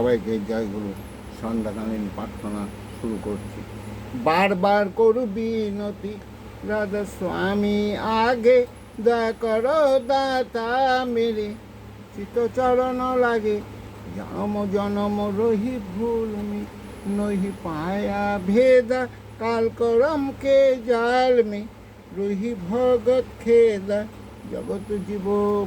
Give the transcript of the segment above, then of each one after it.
সবাইকে জয়গুরু সন্ধ্যাকালীন প্রার্থনা শুরু করছি। বারবার করু বিনতি। রাধা স্বামী, আগে দয়া করো, দাতা মেরে। চিতচরণ লাগে জনম জনম রহি ভুল মি। নহি পায়া ভেদা, কাল করম কে জাল মে। রহি ভগত খেদা জগত জীব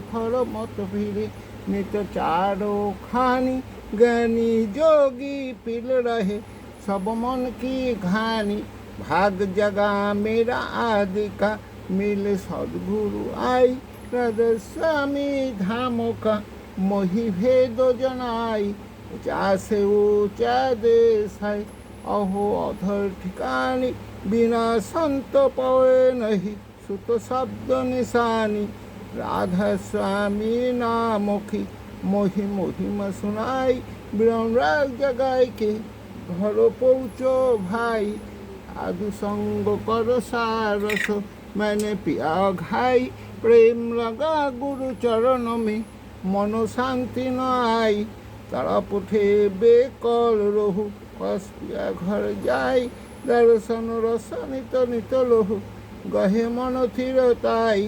ফল মত ভিড়ে নিত চারো খানি জ্ঞানী যোগী পিল রহে, সব মন কি ঘানি। ভাগ জগা মেরা আদিকা, মিল সদ্গুরু আই। স্বামী ধামকা মহি ভেদ জনাই। চাষে ও চাদেশাই অহো অধর ঠিকানি। বিনা সন্ত পয়ে নহি, সুত শব্দ নিশানি। রাধা স্বামী নামখী মহি মহিমা শোনাই বিড়মরাগ জাগাইকে ঘর পৌঁছ ভাই আদু সঙ্গ কর সারস মানে পিয়া ঘাই। প্রেম লগা গুরু চরণ মে, মন শান্তি নাই। তারা পথে বেকল রহু কসপিয়া ঘর যাই। দর্শন রস নিত নিত লহু, গহে মন থির তাই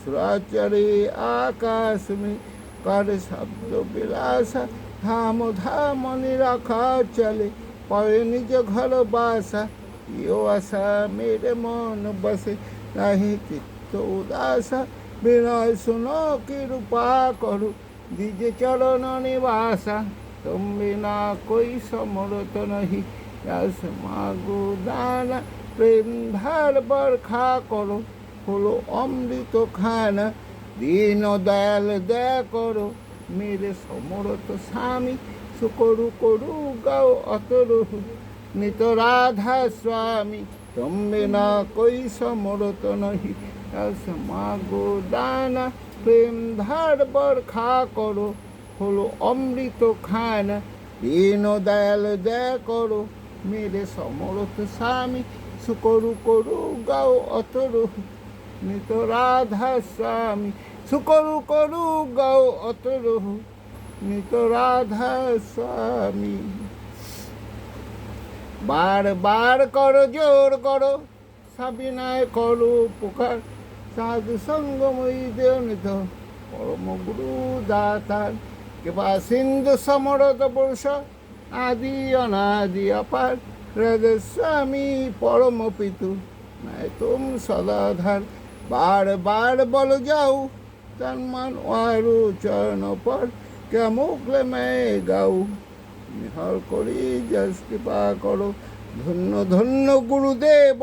সুরাচারে আকাশ মে কর শব্দ বিলাস, ধাম ধামনি রাখা চলে। পরে নিজ ঘর বাসা ইয় আশা মেরে মন বসে। নাহি চিত্ত উদাসা, বিনয় শুন কি রূপা করু। দিজে চরণ নিবাসা, তুমি না কই সমরত নহি। রস মাগু দানা, প্রেম ধার বরখা করো। হলো অমৃত খানা দীন দয়াল দয়া করো, মেরে সমরত স্বামী, সুকরু করু, গাও অতরু নিত রাধা স্বামী, তুমি না কই সমরত নহি। রস মাগো দানা, প্রেম ধার বরখা করো। হলো অমৃত খানা, দীন দয়াল দয়া করো, মেরে সমরত স্বামী, সুকরু করু, গাও অতরু নিত রাধা স্বামী সুকরু করু গাও অত রহু নিত রাধা স্বামী। বার বার কর, জোর কর, সাবিনায় করু পোকার, সাধু সঙ্গময়ী দেও নিত পরম গুরু দাতার। কেবা সিন্ধু সমরত পুরুষ, আদি অনাদি অপার স্বামী পরম পিতু নাই তুম সদাধার। বার বার বল যাও ওয়ারু চরণ পর কে মুখলে मैं গাও নিহর করি যশ কৃপা করো। ধন্য ধন্য গুরুদেব,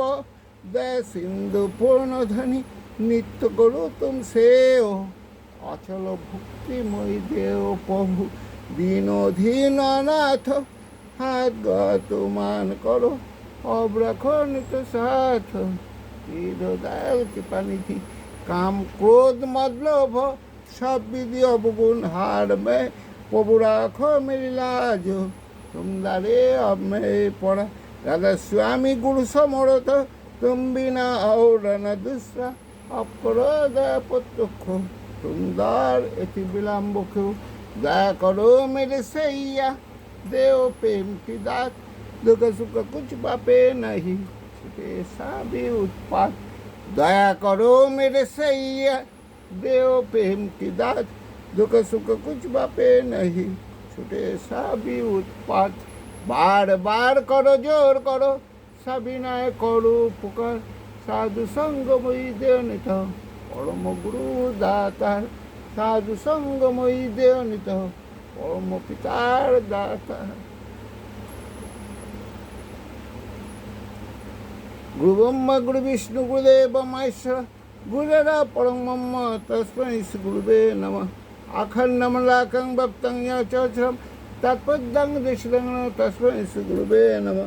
দে সিন্ধু পূর্ণ ধনী নিত্য করো তুম সেও। অচল ভক্তিময়ী দেও প্রভু দীনধীন নাথ হাত গত মান করো। অব্রখনিত সাথ দয়াল কৃপানিধি কাম ক্রোধ মতলব, সব বিধি অবগুণ হার মে প্রভু রাখো মেরি লাজ। পড়া। দাদা স্বামী গুরু সমরত তুম বিনা আর দুসরা। অপর প্রত্যক্ষ সুন্দর এটি বিলম্ব কেউ। দয়া করো মেরে সেইয়া, দেও প্রেম কি দাঁত দুঃখ সুখ কুছ বাপে নাহি সবে সাবে উৎপাত। দয়া করো মেরে সैया দেও প্রেম কি দাত দুঃখ সুখ কুছ বাপে নাহি। ছুটে সাবি উৎপাত, বার বার করো, জোর করো, সাবিনায় করো পুকার সাধু সঙ্গময়ী দেও নিত, পরম গুরু দাতার সাধু সঙ্গময়ী দেও নিত, পরম পিতার দাতার গুরু ব্রহ্মা গুরু বিষ্ণু গুরুদেব মহেশ্বর গুরুরা পরম ব্রহ্ম তস্মৈ গুরুবে নম আখণ্ডমলাকং ভক্তং চরম তৎপদং দিশদং তস্মৈ গুরুবে নম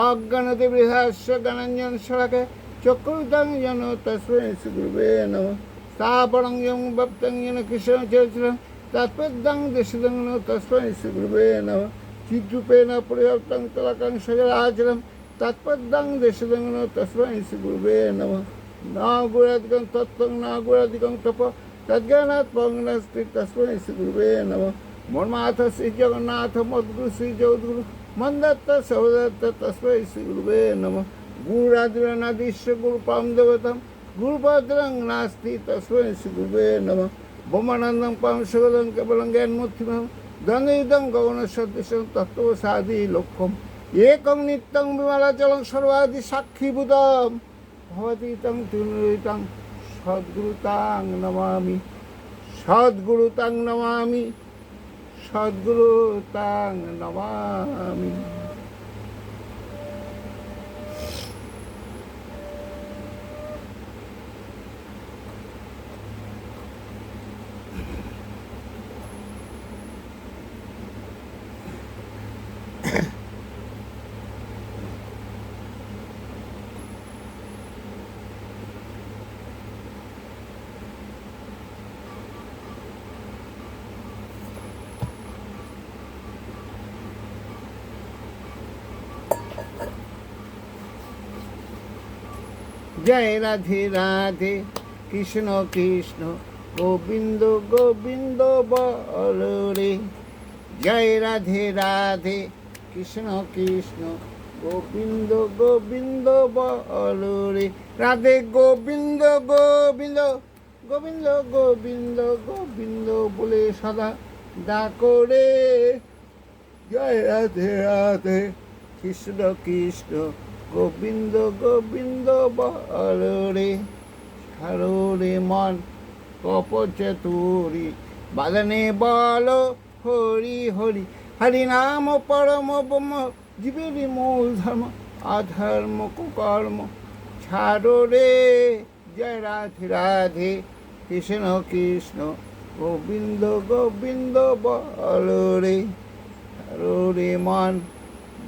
অজ্ঞানতি বৃহাস্য গণঞ্জন সড়কে চক্রুদং জন তস্মৈ গুরুবে নম স্থাপরং যং ভক্তং জন কৃষ্ণ চরিত্রম তৎপদং দিশদং তস্মৈ গুরুবে নম চিদ্রূপেণ পরিহর্তং তলাকং সজরাচরম তৎপদাং দেশদঙ্গন তস্মাই গুরুবে নম। নাগুরাধিকং তত্ত্বং নাগুরাধিকং তপ। তজ্ঞানাৎ পঙ্গনাস্তি তস্মাই গুরুবে নম। মন্মাথ শ্রী মদ্গুরু শ্রী মন্দত্ত সহদত্ত তস্মাই গুরুবে নম। গুরুরাধিরনাদিশ্য গুরুপাম দেবতাম। গুরুপাদ্রং নাস্তি তস্মাই গুরুবে নম। বোমানন্দং পাম সগদং কেবলং জ্ঞানমূর্তিমম দ্বন্দ্বুদং গগন সদৃশং তত্ত্ব সাধি লক্ষ্যম। একং নিত্যং বিমলাচলং সর্বাদি সাক্ষীভূতম ভবতীতং তিনুরিতং সদ্গুরুতাং নমামি সদ্গুরুতাং নমামি সদ্গুরুতাং নমামি জয় রাধে রাধে, কৃষ্ণ কৃষ্ণ, গোবিন্দ গোবিন্দ বল রে। জয় রাধে রাধে, কৃষ্ণ কৃষ্ণ, গোবিন্দ গোবিন্দ বল রাধে গোবিন্দ গোবিন্দ গোবিন্দ গোবিন্দ গোবিন্দ বলে সদা ডাকো রে। জয় রাধে রাধে, কৃষ্ণ কৃষ্ণ গোবিন্দ গোবিন্দ বল রে, ছাড়ো রে মন কপচতুরি বাদনে বল, হরি হরি হরি নাম পরম ব্রহ্ম জীবের মূল ধর্ম, অধর্ম কুকর্ম। ছাড়ো রে, জয় রাধে রাধে, কৃষ্ণ কৃষ্ণ, গোবিন্দ গোবিন্দ বল রে। রে মন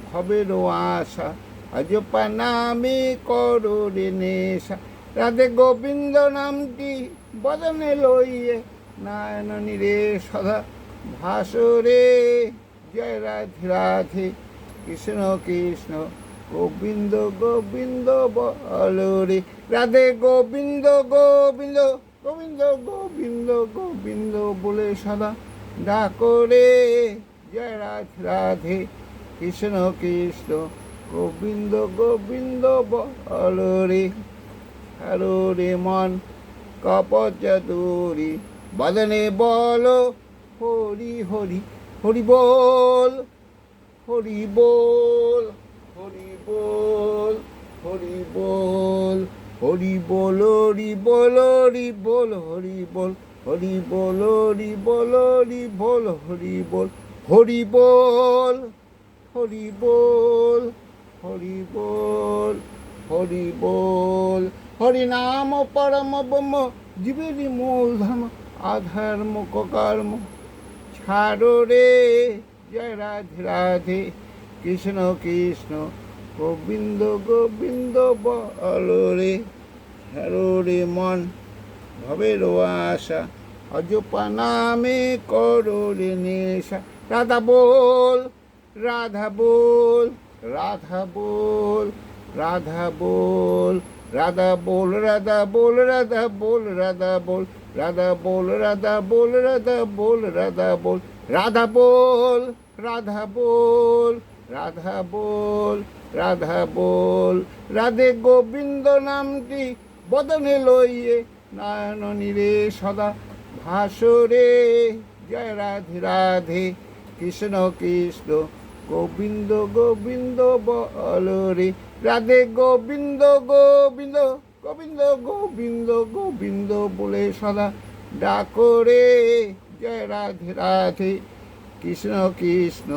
ভবের আশা অজপা নামে করো রে নেশা। রাধে গোবিন্দ নামটি বদনে লইয়ে নারায়ণ রে সদা ভাসরে। জয় রাধে রাধে। কৃষ্ণ কৃষ্ণ গোবিন্দ গোবিন্দ বল রে। রাধে গোবিন্দ গোবিন্দ গোবিন্দ গোবিন্দ গোবিন্দ বলে সদা ডাকরে জয় রাধে রাধে। কৃষ্ণ কৃষ্ণ গোবিন্দ গোবিন্দ বল রে হ্যালো রে মন কপচতুরি বদনে বল হরি হরি হরি বল হরি বল হরি বল হরি বল হরি বল হরি বল হরি বল হরি বল হরি বল হরি বল হরি বল হরি বল হরি বল হরি বল হরি বল হরি বল। হরি নাম পরম ব্রহ্ম, জীবেরই মূল ধর্ম, আধর্ম কর্ম ছাড়ো রে, জয় রাধে রাধে। কৃষ্ণ কৃষ্ণ, গোবিন্দ গোবিন্দ বল রে। ছাড়ো রে মন, ভবের আশা। অজপা নামে করো রে নেশা। রাধা বল রাধা বল। রাধা বল রাধা বল রাধা বল রাধা বল রাধা বল রাধা বল রাধা বল রাধা বল রাধা বল রাধা বল রাধা বল রাধা বল রাধা বল রাধা বল রাধে গোবিন্দ নামটি বদনে লইয়ে নারায়ণ নীরে সদা ভাসরে জয় রাধে রাধে কৃষ্ণ কৃষ্ণ গোবিন্দ গোবিন্দ বল রে। রাধে গোবিন্দ গোবিন্দ গোবিন্দ গোবিন্দ গোবিন্দ বলে সদা ডাকো রে। জয় রাধে রাধে। কৃষ্ণ কৃষ্ণ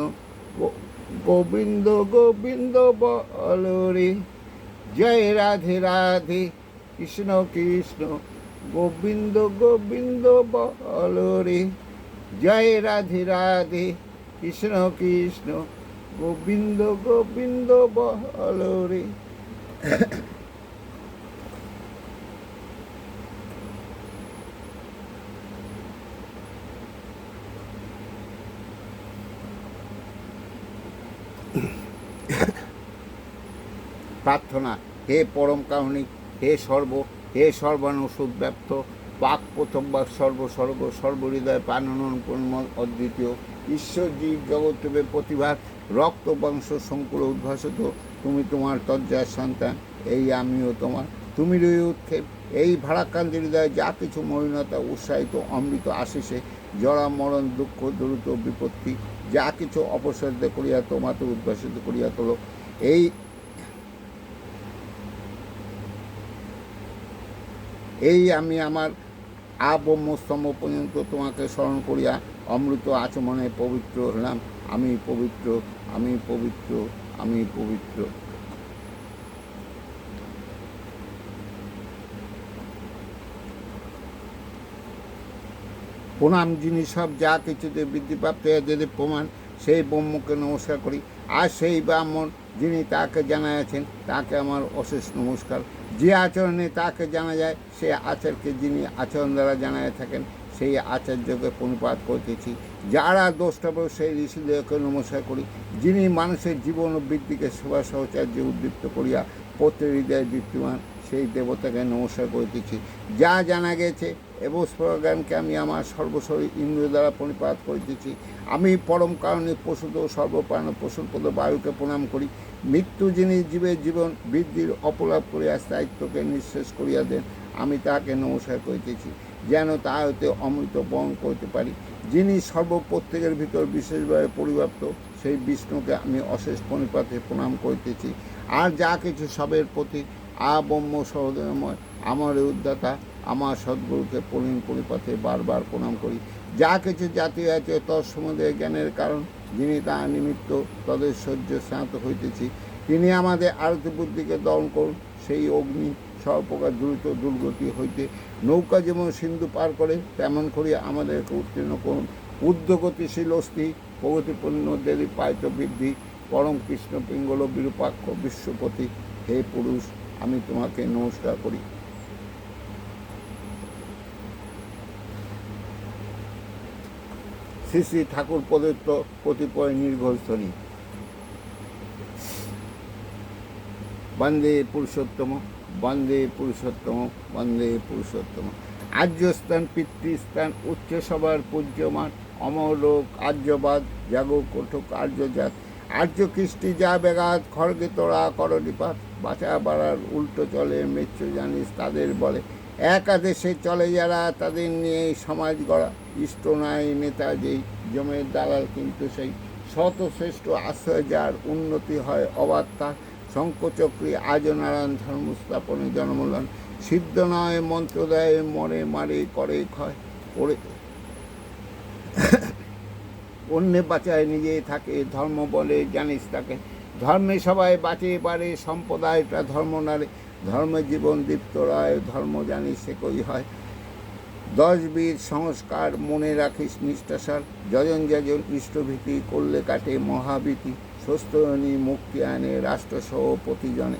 গোবিন্দ গোবিন্দ বল রে। জয় রাধে রাধে। কৃষ্ণ কৃষ্ণ, গোবিন্দ গোবিন্দ বল রে। জয় রাধে রাধে। কৃষ্ণ কৃষ্ণ গোবিন্দ গোবিন্দ বহলরে প্রার্থনা, হে পরম কাহিনী, হে সর্ব, হে সর্বানুষুদ ব্যপ্ত পাক প্রথম বাক সর্বসর্গ, সর্বহৃদয় পানন অদ্বিতীয় ঈশ্বরজী জগৎ প্রতিভা রক্ত বংশ সংকুল উদ্ভাসিত, তুমি তোমার তজ্জার সন্তান, এই আমিও তোমার। তুমি রই উৎক্ষেপ, এই ভাড়াক্রান্ত হৃদয়ে যা কিছু মলিনতা উৎসাহিত অমৃত আশিসে, জড়া মরণ দুঃখ দ্রুত বিপত্তি, যা কিছু অপসারিত করিয়া তোমাতে উদ্ভাসিত করিয়া তোলো। এই এই আমি আমার আবম্যস্তম্ভ পর্যন্ত তোমাকে স্মরণ করিয়া অমৃত আচমনে পবিত্র হলাম। আমি পবিত্র আমি পবিত্র আমি পবিত্র। প্রণাম যিনি সব যা কিছুতে বৃদ্ধিপ্রাপ্ত যদি প্রমাণ, সেই ব্রহ্মকে নমস্কার করি। আর সেই ব্রাহ্মণ যিনি তাকে জানাইয়াছেন তাকে আমার অশেষ নমস্কার। যে আচরণে তাকে জানা যায়, সে আচারকে যিনি আচরণ দ্বারা জানায় থাকেন সেই আচার্যকে প্রণিপাত করতেছি, যারা দোষটা দোষটাব সেই ঋষিদেরকে নমস্কার করি। যিনি মানুষের জীবন ও বৃদ্ধিকে সেবা সহচার্য উদ্দীপ্ত করিয়া প্রত্যেক হৃদয় দীপ্তিমান, সেই দেবতাকে নমস্কার করিতেছি যা জানা গেছে এবং জ্ঞানকে আমি আমার সর্বশরী ইন্দ্র দ্বারা প্রণিপাত করিতেছি আমি পরম কারণে পশুদ সর্বপ্রাণ পশুপদ বায়ুকে প্রণাম করি। মৃত্যু যিনি জীবের জীবন বৃদ্ধির অপলাপ করিয়া স্থায়িত্বকে নিঃশেষ করিয়া দেন, আমি তাহাকে নমস্কার করিতেছি যেন তা হইতে অমৃত বহন করতে পারি। যিনি সর্বপ্রত্যেকের ভিতর বিশেষভাবে পরিব্যাপ্ত, সেই বিষ্ণুকে আমি অশেষ প্রণিপাতে প্রণাম করিতেছি। আর যা কিছু সবের প্রতি আবম্য সহদয়ময়, আমার উদ্দাতা, আমার সদ্গুরুকে পরিণ পরিপথে বারবার প্রণাম করি। যা কিছু জাতি আছে, তৎসম্বন্ধে জ্ঞানের কারণ, যিনি তা নিমিত্ত তদের সহ্য স্নাত হইতেছি। তিনি আমাদের আরতি বুদ্ধিকে দমন করুন, সেই অগ্নি সর্বপ্রকার দ্রুত দুর্গতি হইতে নৌকা যেমন সিন্ধু পার করে, তেমন করিয়া আমাদেরকে উত্তীর্ণ করুন। উদ্যোগতিশীল অস্থি, প্রগতিপূর্ণ দেবী পায়িত বৃদ্ধি, পরম কৃষ্ণ পিঙ্গল বিরূপাক্ষ বিশ্বপতি। হে পুরুষ, আমি তোমাকে নমস্কার করি। শ্রী শ্রী ঠাকুর প্রদত্ত কতিপয় নির্ঘোষণী বন্দে পুরুষোত্তম। বন্দে পুরুষোত্তম বন্দে পুরুষোত্তম। আর্যস্থান, পিতৃস্থান উচ্চ সবার পূজ্যমান অমরলোক আর্যবাদ, জাগো কঠোক আর্যজাত। আর্য কৃষ্টি যা বেগাত খড়গে তোড়া করলিপাত বাঁচা বাড়ার উল্টো চলে, মৃত্যু জানিস তাদের বলে। একাদেশে চলে যারা, তাদের নিয়ে সমাজ গড়া। ইষ্ট নাই নেতা যেই, জমের দালাল কিন্তু সেই। শত শ্রেষ্ঠ আশ্রয় যার, উন্নতি হয় অবাধ তার শঙ্কচক্রী আজনারায়ণ ধর্ম স্থাপনে জন্মলন। সিদ্ধ নয় মন্ত্র দেয় মরে মারে করে ক্ষয়। করে অন্যে বাঁচায় নিজে থাকে, ধর্ম বলে জানিস তাকে। ধর্মে সবাই বাঁচে পারে, সম্প্রদায়টা ধর্ম নারে। ধর্মে জীবন দীপ্ত রায়, ধর্ম জানিস সে কই হয়। দশ বীর সংস্কার মনে রাখিস নিষ্ঠাসার। যজন যজন ইষ্টভীতি করলে কাটে মহাভীতি। স্বস্তনী মুক্তি আনে রাষ্ট্রসহ প্রতিজনে।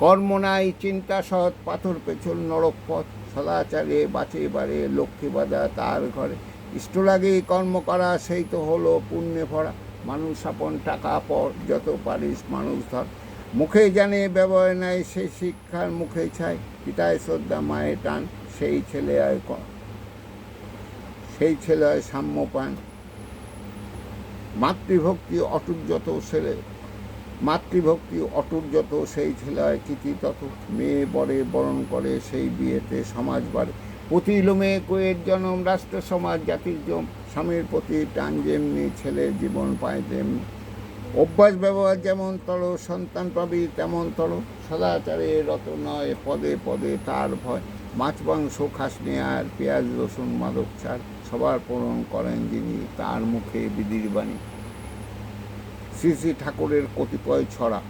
কর্ম নাই, চিন্তা সৎ, পাথর পেছল নরক পথ। সদাচারে, বাঁচে বাড়ে লক্ষ্মী বাজা তার ঘরে। ইষ্ট লাগে কর্ম করা, সেই তো হলো পুণ্যে ভরা। মানুষ আপন টাকা পর, যত পারিস মানুষ ধর। মুখে জানে ব্যবহার নাই সেই শিক্ষার মুখে ছাই পিতায় শ্রদ্ধা মায়ের টান, সেই ছেলে হয় সেই ছেলে হয় সাম্য পান। মাতৃভক্তি অটুট যত ছেলে, মাতৃভক্তি অটুট যত সেই ছেলে হয় কৃতি তত। মেয়ে বরে বরণ করে সেই বিয়েতে সমাজ বাড়ে। প্রতি লোমে কোয়ের জনম, রাষ্ট্র সমাজ, জাতির জম। স্বামীর প্রতি টান যেমনি ছেলের জীবন পায় তেমনি। অভ্যাস, ব্যবহার যেমন তর, সন্তান পাবি তেমন তর। সদাচারে রত নয়, পদে পদে তার ভয়। মাছ, মাংস খাসনে আর পেঁয়াজ, রসুন, মাদক ছাড় সবার পূরণ করেন যিনি তার মুখে বিধির বাণী। শ্রী শ্রী ঠাকুরের কতিপয় ছড়া,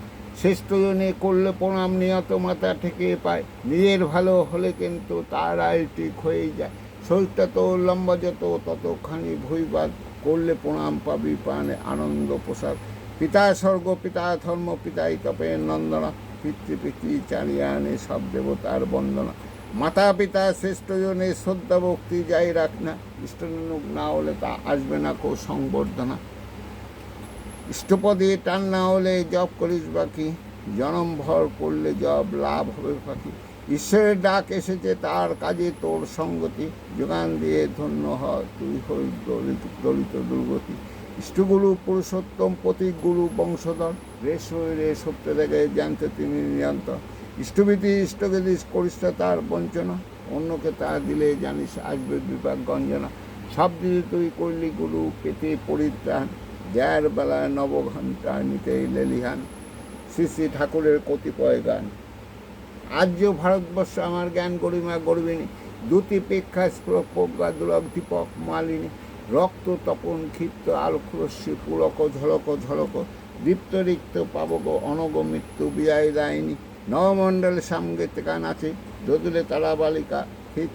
শ্রেষ্ঠজনে করলে প্রণাম নিয়ত মাথা থেকে পায়। নিজের ভালো হলে কিন্তু তার আয় ঠিক হয়ে যায়। শরীরটা তো লম্বা যত, ততখানি ভুইবাদ। করলে প্রণাম পাবি প্রাণে আনন্দ প্রসাদ। পিতা স্বর্গ, পিতা ধর্ম, পিতাই তপে নন্দনা। পিতৃ পিতৃ চালিয়ে আনে সব দেবতার বন্দনা। মাতা পিতা শ্রেষ্ঠ জনে শ্রদ্ধা, ভক্তি যাই রাখ না ইষ্টনুক না হলে তা আসবে না কো সংবর্ধনা। ইষ্টপদে টান না হলে জব করিস বাকি জনম ভর করলে জব লাভ হবে পাখি ঈশ্বরের ডাক এসেছে, তার কাজে তোর সঙ্গতি। যোগান দিয়ে ধন্য হ, তুই হই দলিত দলিত দুর্গতি। ইষ্টগুরু, পুরুষোত্তম প্রতীক গুরু বংশধর। রে শরীরে সত্য দেখে জানতে তিনি নিরন্তর। ইষ্টভীতি, ইষ্টগতি করিস না তার বঞ্চনা। অন্যকে তা দিলে জানিস আসবে বিপাক গঞ্জনা সব দিদি তুই করলি গুরু, পেতে পরিত্রাণ। জয়ের বেলায় নবঘণ্টা নিতে লেলিহান। শ্রী শ্রী ঠাকুরের কতিপয় গান। আর্য ভারতবর্ষ আমার জ্ঞান গরিমা গর্বিনী দুটি পেক্ষা স্ফুরক প্রজ্ঞা দুলক দীপক মালিনী। রক্ত তপন ক্ষিপ্ত আলোকরশ্মি পুলক ঝলক ঝলক। দীপ্ত রিক্ত পাবক অনগ মৃত্যু বিয়ায় দায়নি। নবমণ্ডল সামগেতিকা নাচে দোদুলে তারা বালিকা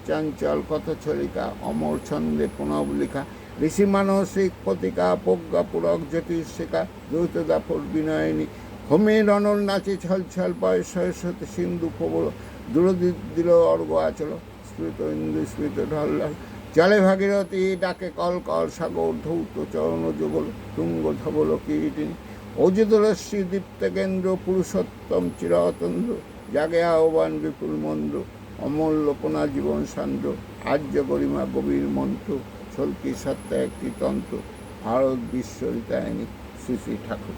চাঞ্চল কত ছলিকা অমর ছন্দে পুনব লিখা ঋষি মানসিক পতিকা প্রজ্ঞা পুরক জ্যোতিষিকা দ্বৈত দাপর বিনয়নী, হোমের অনল নাচে ছল ছল পয় সরস্বতী সিন্ধু প্রবল দূরদীপ দিল অর্ঘ আচল স্মৃত ইন্দু স্মৃত ঢল জলে ভাগীরথী, ডাকে কল কল সাগর ধৌত চরণ যুগল, তুঙ্গ ধবল কিরিটিনী অজিতরশ্রী দীপ্ত কেন্দ্র পুরুষোত্তম চিরতন্দ্র জাগে আহ্বান বিপুল মন্দ্র কোনা জীবন সান্দ্র, আর্য গরিমা গভীর মন্ত্র, ছলকি সত্তা একটি তন্ত্র, ভারত বিশ্বরিতায়নী শ্রী শ্রী ঠাকুর।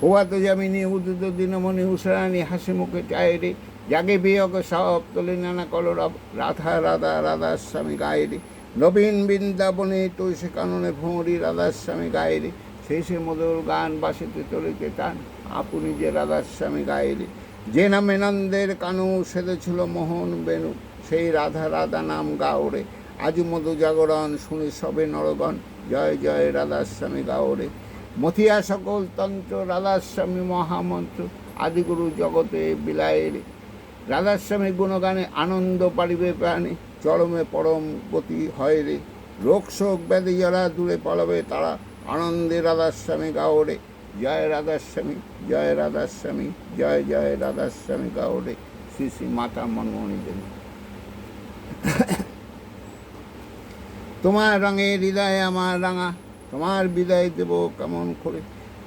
হোয়াতো যামিনী উদিত দিনমণি উষরানি হাসি মুখে চায়রে জাগে বিয়োগ সব নানা কলরব, রাধা রাধা রাধার স্বামী গায়েরে নবীন বৃন্দাবনে তুলসী কাননে ভ্রমরি রাধার স্বামী গায়েরে শেষে মধুর গান বাসিতে চলিতে টান আপনি যে রাধার স্বামী গায়েরে যে নামে নন্দের কানু সেদেছিল মোহন বেনু, সেই রাধা রাধা নাম গাওরে। আজ মধু জাগরণ, শুনি সবে নরগণ। জয় জয় রাধার স্বামী গাওরে। মথিয়া সকল তন্ত্র, রাধাস্বামী মহামন্ত্র আদিগুরু জগতে বিলায়ের রাধাস্বামী গুণগানে আনন্দ পারিবে প্রাণে। চরমে পরম গতি হয় রে। রোগ শোক ব্যাধি যারা দূরে পালাবে, তারা আনন্দে রাধাস্বামী গাওরে জয় রাধাস্বামী জয় রাধাস্বামী জয় জয় রাধাস্বামী গাওরে শ্রী শ্রী মাতা মনমোহনী দেবী। তোমার রঙে হৃদয়ে আমার রাঙা, তোমার বিদায় দেব কেমন করে?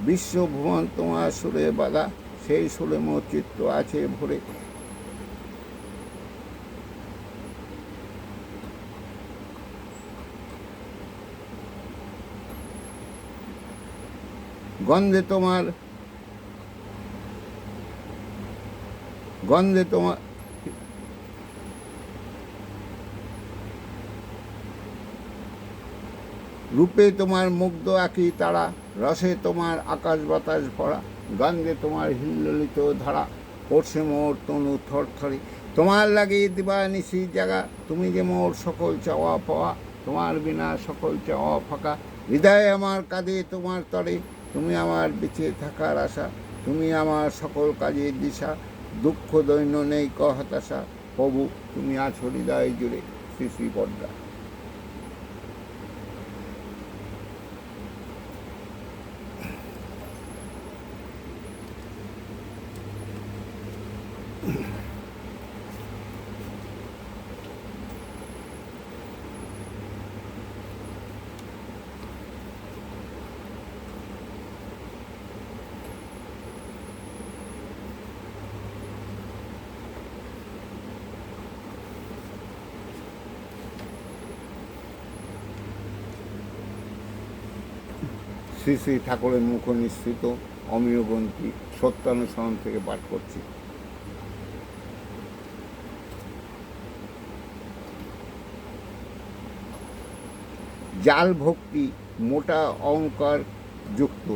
বিশ্ব ভুবন তোমার সুরে বাধা, সেই সুরে মোর চিত্ত আছে ভরে। গন্ধে তোমার গন্ধে তোমার, রূপে তোমার মুগ্ধ আঁকি তারা, রসে তোমার আকাশ বাতাস ভরা, গন্ধে তোমার হিল্লিত ধারা, পড়ছে মোর তনু থরথরে। তোমার লাগে দিবা নিশি জাগা, তুমি যে মোর সকল চাওয়া পাওয়া, তোমার বিনা সকল চাওয়া ফাঁকা। হৃদয়ে আমার কাঁধে তোমার তরে তুমি আমার বেঁচে থাকার আশা, তুমি আমার সকল কাজের দিশা, দুঃখ দৈন্য নেই ক হতাশা, প্রভু তুমি আছো হৃদয় জুড়ে শ্রী শ্রী পদ্মা। শ্রী শ্রী ঠাকুরের মুখ নিঃসৃত অমীয় গ্রন্থি সত্যানুসরণ থেকে পাঠ করছি। জাল ভক্তি মোটা অহংকার যুক্ত।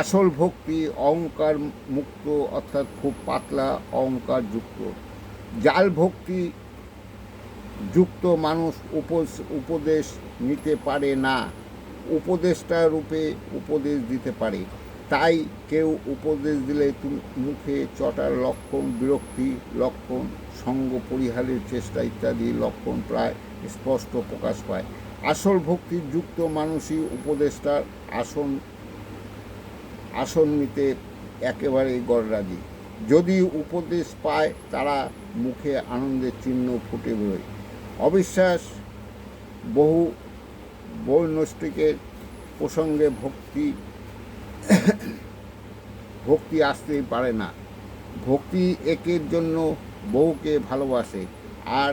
আসল ভক্তি অহংকার মুক্ত অর্থাৎ খুব পাতলা অহংকার যুক্ত। জাল ভক্তি যুক্ত মানুষ উপদেশ নিতে পারে না। উপদেষ্টা রূপে উপদেশ দিতে পারে। তাই কেউ উপদেশ দিলে তুমি মুখে চটার লক্ষণ বিরক্তি, লক্ষণ সঙ্গ পরিহারের চেষ্টা ইত্যাদি লক্ষণ প্রায় স্পষ্ট প্রকাশ পায়। আসল ভক্তির যুক্ত মানুষই উপদেষ্টার আসন আসন নিতে একেবারেই গড়রাজি। যদি উপদেশ পায়, তারা মুখে আনন্দের চিহ্ন ফুটে বেরোয়। অবিশ্বাস বহু বৈনষ্টিকের প্রসঙ্গে ভক্তি ভক্তি আসতেই পারে না। ভক্তি একের জন্য বহুকে ভালোবাসে আর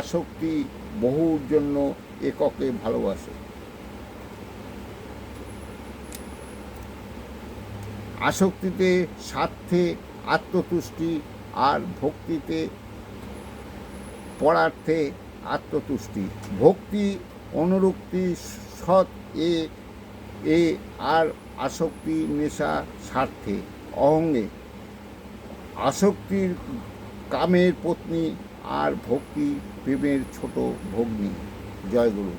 আসক্তি বহুর জন্য এককে ভালোবাসে। আসক্তিতে স্বার্থে আত্মতুষ্টি আর ভক্তিতে পরার্থে আত্মতুষ্টি। ভক্তি অনুরক্তি সৎ এ এ আর আসক্তি নেশা স্বার্থে। অহঙ্গে আসক্তির কামের পত্নী আর ভক্তি প্রেমের ছোট ভগ্নী। জয়গুরু।